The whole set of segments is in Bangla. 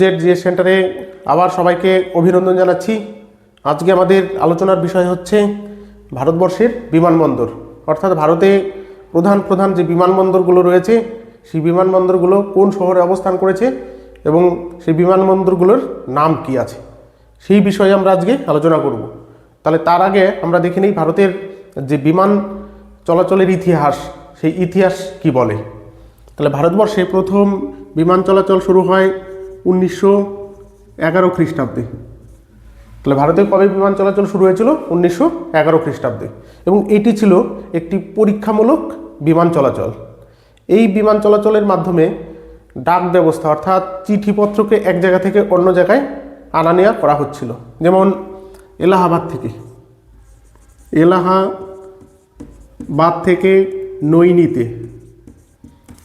জেড জিএস সেন্টারে আবার সবাইকে অভিনন্দন জানাচ্ছি। আজকে আমাদের আলোচনার বিষয় হচ্ছে ভারতবর্ষের বিমানবন্দর। অর্থাৎ ভারতে প্রধান প্রধান যে বিমানবন্দরগুলো রয়েছে, সেই বিমানবন্দরগুলো কোন শহরে অবস্থান করেছে এবং সেই বিমানবন্দরগুলোর নাম কি আছে, সেই বিষয়ে আমরা আজকে আলোচনা করব। তাহলে তার আগে আমরা দেখে নিই ভারতের যে বিমান চলাচলের ইতিহাস, সেই ইতিহাস কি বলে? তাহলে ভারতবর্ষে প্রথম বিমান চলাচল শুরু হয় উনিশশো এগারো খ্রিস্টাব্দে। তাহলে ভারতে কবে বিমান চলাচল শুরু হয়েছিল? উনিশশো এগারো খ্রিস্টাব্দে। এবং এটি ছিল একটি পরীক্ষামূলক বিমান চলাচল। এই বিমান চলাচলের মাধ্যমে ডাক ব্যবস্থা, অর্থাৎ চিঠিপত্রকে এক জায়গা থেকে অন্য জায়গায় আনা নেওয়া করা হচ্ছিল। যেমন এলাহাবাদ থেকে। এলাহাবাদ থেকে নৈনিতে।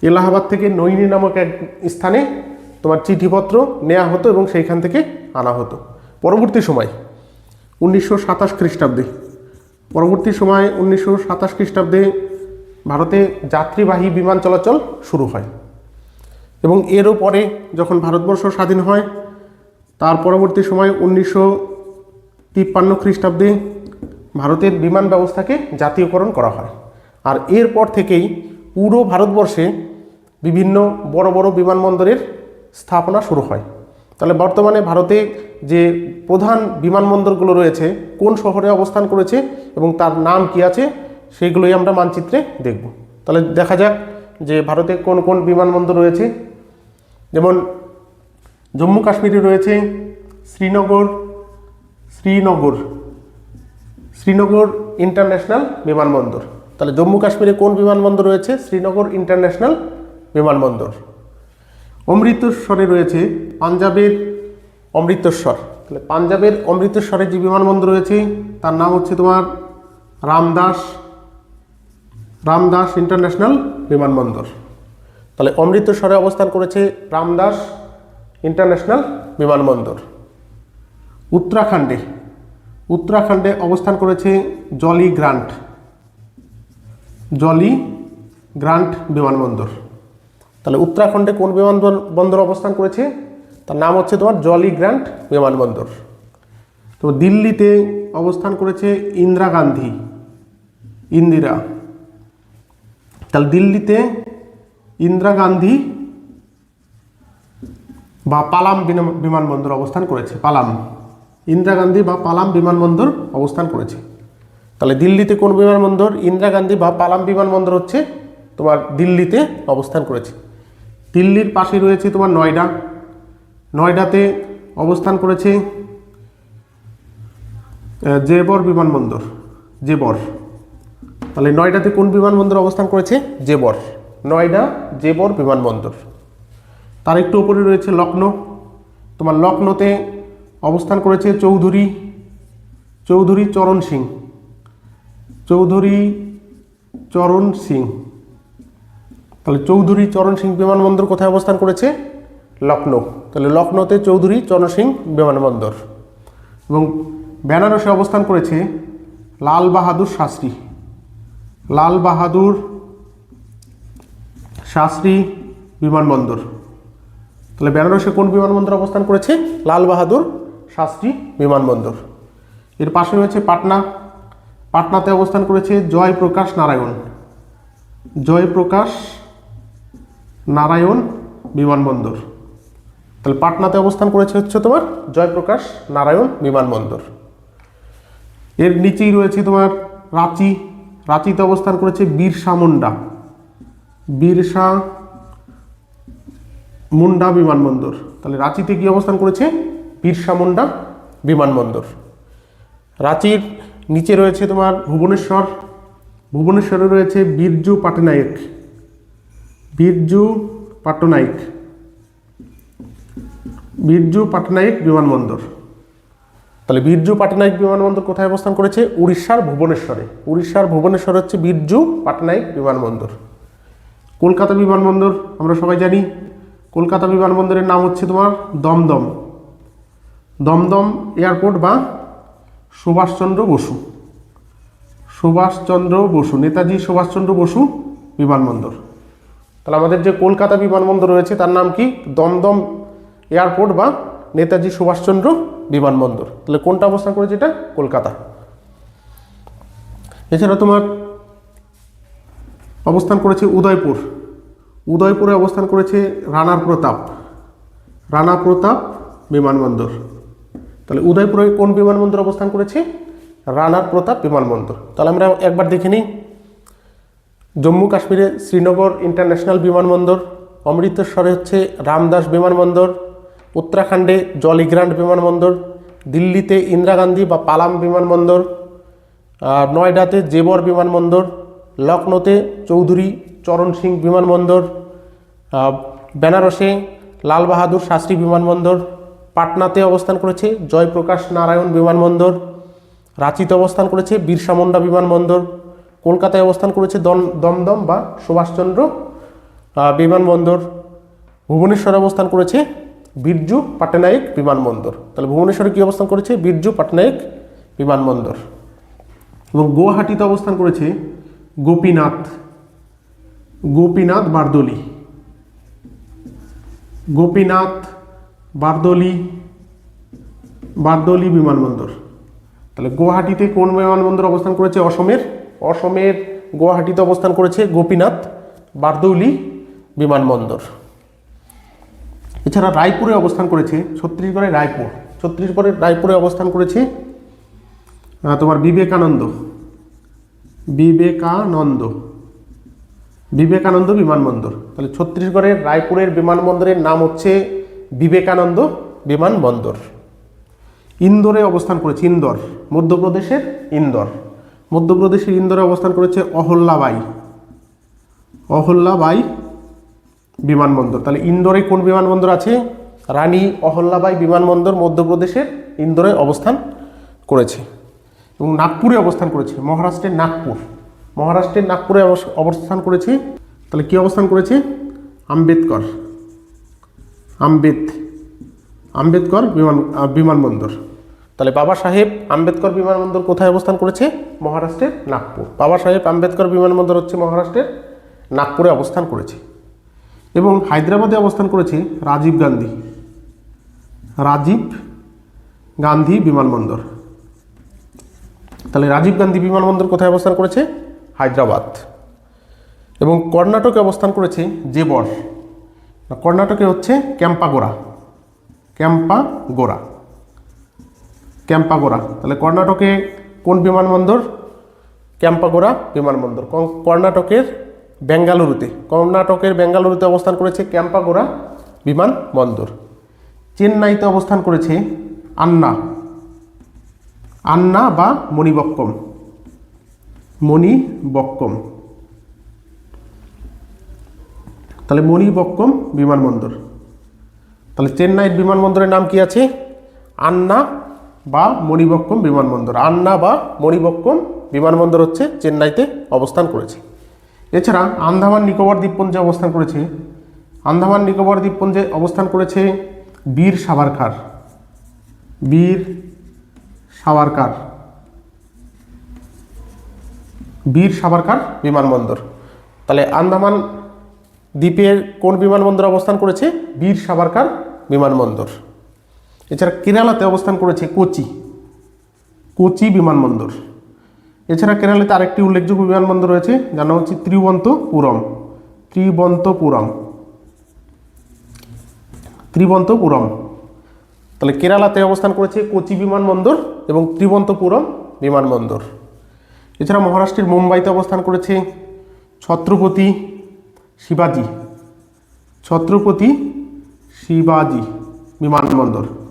এলাহাবাদ থেকে নৈনি নামক এক স্থানে তোমার চিঠিপত্র নেওয়া হতো এবং সেইখান থেকে আনা হতো। পরবর্তী সময়, উনিশশো সাতাশ খ্রিস্টাব্দে, পরবর্তী সময় উনিশশো সাতাশ খ্রিস্টাব্দে ভারতে যাত্রীবাহী বিমান চলাচল শুরু হয় এবং এরও পরে যখন ভারতবর্ষ স্বাধীন হয়, তার পরবর্তী সময় উনিশশো তিপ্পান্ন খ্রিস্টাব্দে ভারতের বিমান ব্যবস্থাকে জাতীয়করণ করা হয়। আর এরপর থেকেই পুরো ভারতবর্ষে বিভিন্ন বড় বড় বিমানবন্দরের স্থাপনা শুরু হয়। তাহলে বর্তমানে ভারতে যে প্রধান বিমানবন্দরগুলো রয়েছে, কোন শহরে অবস্থান করেছে এবং তার নাম কি আছে, সেগুলোই আমরা মানচিত্রে দেখব। তাহলে দেখা যাক যে ভারতে কোন কোন বিমানবন্দর রয়েছে। যেমন জম্মু কাশ্মীরে রয়েছে শ্রীনগর শ্রীনগর শ্রীনগর ইন্টারন্যাশনাল বিমানবন্দর। তাহলে জম্মু কাশ্মীরে কোন বিমানবন্দর রয়েছে? শ্রীনগর ইন্টারন্যাশনাল বিমানবন্দর। অমৃতসরে রয়েছে পাঞ্জাবের অমৃতসর। তাহলে পাঞ্জাবের অমৃতসরে যে বিমানবন্দর রয়েছে, তার নাম হচ্ছে তোমার রামদাস রামদাস ইন্টারন্যাশনাল বিমানবন্দর। তাহলে অমৃতসরে অবস্থান করেছে রামদাস ইন্টারন্যাশনাল বিমানবন্দর। উত্তরাখণ্ডে উত্তরাখণ্ডে অবস্থান করেছে জলি গ্রান্ট জলি গ্রান্ট বিমানবন্দর। তাহলে উত্তরাখণ্ডে কোন বিমানবন্দর বন্দর অবস্থান করেছে? তার নাম হচ্ছে তোমার জলি গ্র্যান্ট বিমানবন্দর। তো দিল্লিতে অবস্থান করেছে ইন্দিরা গান্ধী। ইন্দিরা। তাহলে দিল্লিতে ইন্দিরা গান্ধী বা পালাম বিনা- বিমানবন্দর অবস্থান করেছে, পালাম। ইন্দিরা গান্ধী বা পালাম বিমানবন্দর অবস্থান করেছে। তাহলে দিল্লিতে কোন বিমানবন্দর? ইন্দিরা গান্ধী বা পালাম বিমানবন্দর হচ্ছে তোমার দিল্লিতে অবস্থান করেছে। দিল্লির পাশে রয়েছে তোমার নয়ডা। নয়ডাতে অবস্থান করেছে জেবর বিমানবন্দর, জেবর। তাহলে নয়ডাতে কোন বিমানবন্দর অবস্থান করেছে? জেবর। নয়ডা, জেবর বিমানবন্দর। তার একটু উপরে রয়েছে লখনৌ। তোমার লখনৌতে অবস্থান করেছে চৌধুরী চৌধুরী চরণ সিং। চৌধুরী চরণ সিং। তাহলে চৌধুরী চরণ সিং বিমানবন্দর কোথায় অবস্থান করেছে? লখনৌ। তাহলে লখনৌতে চৌধুরী চরণ সিং বিমানবন্দর। এবং বেনারসে অবস্থান করেছে লাল বাহাদুর শাস্ত্রী। লাল বাহাদুর শাস্ত্রী বিমানবন্দর। তাহলে বেনারসে কোন বিমানবন্দর অবস্থান করেছে? লাল বাহাদুর শাস্ত্রী বিমানবন্দর। এর পাশে রয়েছে পাটনা। পাটনাতে অবস্থান করেছে জয়প্রকাশ নারায়ণ। জয়প্রকাশ নারায়ণ বিমানবন্দর। তাহলে পাটনাতে অবস্থান করেছে হচ্ছে তোমার জয়প্রকাশ নারায়ণ বিমানবন্দর। এর নিচেই রয়েছে তোমার রাঁচি। রাঁচিতে অবস্থান করেছে বীরসা মুন্ডা। বীরসা মুন্ডা বিমানবন্দর। তাহলে রাঁচিতে কি অবস্থান করেছে? বীরসা মুন্ডা বিমানবন্দর। রাঁচির নিচে রয়েছে তোমার ভুবনেশ্বর। ভুবনেশ্বরে রয়েছে বীরজু পাটনায়ক। বীরজু পাটনায়ক বীরজু পাটনায়ক বিমানবন্দর। তাহলে বীরজু পাটনায়ক বিমানবন্দর কোথায় অবস্থান করেছে? উড়িষ্যার ভুবনেশ্বরে। উড়িষ্যার ভুবনেশ্বর হচ্ছে বীরজু পাটনায়ক বিমানবন্দর। কলকাতা বিমানবন্দর, আমরা সবাই জানি। কলকাতা বিমানবন্দরের নাম হচ্ছে তোমার দমদম। দমদম এয়ারপোর্ট বা সুভাষচন্দ্র বসু। সুভাষচন্দ্র বসু, নেতাজি সুভাষচন্দ্র বসু বিমানবন্দর। তাহলে আমাদের যে কলকাতা বিমানবন্দর রয়েছে, তার নাম কি? দমদম এয়ারপোর্ট বা নেতাজি সুভাষচন্দ্র বিমানবন্দর। তাহলে কোনটা অবস্থান করেছে এটা? কলকাতা। এছাড়া তোমার অবস্থান করেছে উদয়পুর। উদয়পুরে অবস্থান করেছে রানার প্রতাপ। রানা প্রতাপ বিমানবন্দর। তাহলে উদয়পুরে কোন বিমানবন্দর অবস্থান করেছে? রানার প্রতাপ বিমানবন্দর। তাহলে আমরা একবার দেখে নিই। জম্মু কাশ্মীরে শ্রীনগর ইন্টারন্যাশনাল বিমানবন্দর, অমৃতসরে হচ্ছে রামদাস বিমানবন্দর, উত্তরাখণ্ডে জলিগ্রান্ট বিমানবন্দর, দিল্লিতে ইন্দিরা গান্ধী বা পালাম বিমানবন্দর নয়ডাতে জেবর বিমানবন্দর লখনৌতে চৌধুরী চরণ সিং বিমানবন্দর বেনারসে লাল বাহাদুর শাস্ত্রী বিমানবন্দর, পাটনাতে অবস্থান করেছে জয়প্রকাশ নারায়ণ বিমানবন্দর, রাঁচিতে অবস্থান করেছে বিরসা মুন্ডা বিমানবন্দর কলকাতায় অবস্থান করেছে দম দমদম বা সুভাষচন্দ্র বিমানবন্দর। ভুবনেশ্বরে অবস্থান করেছে বীরজু পাটনায়ক বিমানবন্দর। তাহলে ভুবনেশ্বরে কি অবস্থান করেছে? বীরজু পাটনায়ক বিমানবন্দর। এবং গুয়াহাটিতে অবস্থান করেছে গোপীনাথ গোপীনাথ বারদলি। গোপীনাথ বারদলি বারদলি বিমানবন্দর। তাহলে গুয়াহাটিতে কোন বিমানবন্দর অবস্থান করেছে? অসমের অসমের গুয়াহাটিতে অবস্থান করেছে গোপীনাথ বারদৌলি বিমানবন্দর। এছাড়া রায়পুরে অবস্থান করেছে ছত্তিশগড়ের রায়পুর। ছত্তিশগড়ের রায়পুরে অবস্থান করেছে তোমার বিবেকানন্দ। বিবেকানন্দ। বিবেকানন্দ বিমানবন্দর। তাহলে ছত্তিশগড়ের রায়পুরের বিমানবন্দরের নাম হচ্ছে বিবেকানন্দ বিমানবন্দর। ইন্দোরে অবস্থান করেছে ইন্দোর, মধ্যপ্রদেশের ইন্দোর। মধ্যপ্রদেশের ইন্দোরে অবস্থান করেছে অহল্যাবাই। অহল্যাবাই বিমানবন্দর। তাহলে ইন্দোরে কোন বিমানবন্দর আছে? রানী অহল্যাবাই বিমানবন্দর মধ্যপ্রদেশের ইন্দোরে অবস্থান করেছে। এবং নাগপুরে অবস্থান করেছে। মহারাষ্ট্রের নাগপুর। মহারাষ্ট্রের নাগপুরে অবস- অবস্থান করেছে। তাহলে কি অবস্থান করেছে? আম্বেদকর। আম্বেদ আম্বেদকর বিমান বিমানবন্দর। তাহলে বাবা সাহেব আম্বেদকর বিমানবন্দর কোথায় অবস্থান করেছে? মহারাষ্ট্রের নাগপুর। বাবা সাহেব আম্বেদকর বিমানবন্দর হচ্ছে মহারাষ্ট্রের নাগপুরে অবস্থান করেছে। এবং হায়দ্রাবাদে অবস্থান করেছে রাজীব গান্ধী। রাজীব গান্ধী বিমানবন্দর। তাহলে রাজীব গান্ধী বিমানবন্দর কোথায় অবস্থান করেছে? হায়দ্রাবাদ। এবং কর্ণাটকে অবস্থান করেছে জেবর। কর্ণাটকে হচ্ছে ক্যাম্পাগোরা ক্যাম্পাগোরা ক্যাম্পাগোরা তাহলে কর্ণাটকে কোন বিমানবন্দর? ক্যাম্পাগোড়া বিমানবন্দর। কর্ণাটকের বেঙ্গালুরুতে। কর্ণাটকের বেঙ্গালুরুতে অবস্থান করেছে ক্যাম্পাগোড়া বিমানবন্দর। চেন্নাইতে অবস্থান করেছে আন্না। আন্না বা মণিবক্কম। মণিবক্কম। তাহলে মণিবক্কম বিমানবন্দর। তাহলে চেন্নাইয়ের বিমানবন্দরের নাম কি আছে? আন্না বা মণিবক্কম বিমানবন্দর। আন্না বা মণিবক্কম বিমানবন্দর হচ্ছে চেন্নাইতে অবস্থান করেছে। এছাড়া আন্দামান নিকোবর দ্বীপপুঞ্জে অবস্থান করেছে। আন্দামান নিকোবর দ্বীপপুঞ্জে অবস্থান করেছে বীর সাভারকার। বীর সাভারকার। বীর সাভারকার বিমানবন্দর। তাহলে আন্দামান দ্বীপের কোন বিমানবন্দর অবস্থান করেছে? বীর সাভারকার বিমানবন্দর। এছাড়া কেরালাতে অবস্থান করেছে কোচি কোচি বিমানবন্দর। এছাড়া কেরালাতে আরেকটি উল্লেখযোগ্য বিমানবন্দর রয়েছে, যার নাম হচ্ছে ত্রিবন্তপুরম ত্রিবন্তপুরম। ত্রিবন্তপুরম। তাহলে কেরালাতে অবস্থান করেছে কোচি বিমানবন্দর এবং ত্রিবন্তপুরম বিমানবন্দর। এছাড়া মহারাষ্ট্রের মুম্বাইতে অবস্থান করেছে ছত্রপতি শিবাজি ছত্রপতি শিবাজি বিমানবন্দর।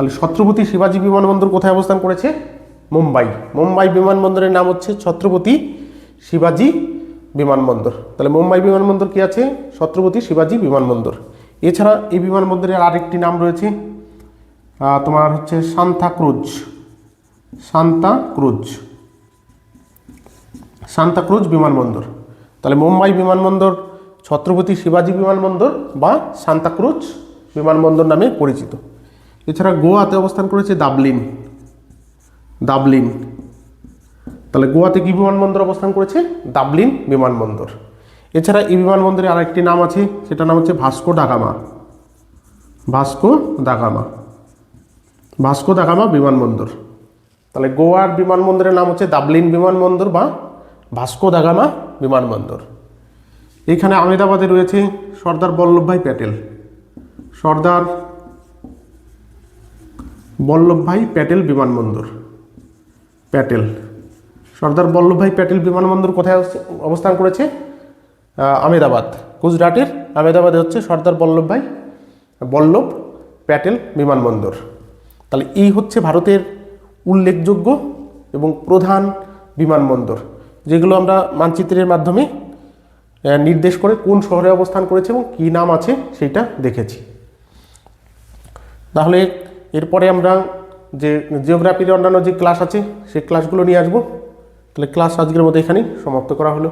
তাহলে ছত্রপতি শিবাজি বিমানবন্দর কোথায় অবস্থান করেছে? মুম্বাই। মুম্বাই বিমানবন্দরের নাম হচ্ছে ছত্রপতি শিবাজি বিমানবন্দর। তাহলে মুম্বাই বিমানবন্দর কি আছে? ছত্রপতি শিবাজি বিমানবন্দর। এছাড়া এই বিমানবন্দরের আরেকটি নাম রয়েছে তোমার হচ্ছে Santa Cruz. Santa Cruz. Santa Cruz বিমানবন্দর। তাহলে মুম্বাই বিমানবন্দর ছত্রপতি শিবাজি বিমানবন্দর বা সান্তা ক্রুজ বিমানবন্দর নামে পরিচিত। এছাড়া গোয়াতে অবস্থান করেছে দাবলিন। দাবলিন। তাহলে গোয়াতে কি বিমানবন্দর অবস্থান করেছে? দাবলিন বিমানবন্দর। এছাড়া এই বিমানবন্দরে আরেকটি নাম আছে, সেটার নাম হচ্ছে ভাস্কো ডাগামা ভাস্কো দাগামা ভাস্কো দাগামা বিমানবন্দর। তাহলে গোয়ার বিমানবন্দরের নাম হচ্ছে দাবলিন বিমানবন্দর বা ভাস্কো দাগামা বিমানবন্দর। এখানে আহমেদাবাদে রয়েছে সর্দার বল্লভভাই প্যাটেল। সর্দার বল্লভভাই প্যাটেল বিমানবন্দর। প্যাটেল। সর্দার বল্লভভাই প্যাটেল বিমানবন্দর কোথায় অবস্থ- অবস্থান করেছে? আমেদাবাদ। গুজরাটের আমেদাবাদে হচ্ছে সর্দার বল্লভভাই বল্লভ প্যাটেল বিমানবন্দর। তাহলে এই হচ্ছে ভারতের উল্লেখযোগ্য এবং প্রধান বিমানবন্দর, যেগুলো আমরা মানচিত্রের মাধ্যমে নির্দেশ করে কোন শহরে অবস্থান করেছে এবং কী নাম আছে সেটা দেখেছি। তাহলে এরপরে আমরা যে জিওগ্রাফির অন্যান্য যে ক্লাস আছে, সেই ক্লাসগুলো নিয়ে আসব। তাহলে ক্লাস আজকের মতো এখানেই সমাপ্ত করা হলো।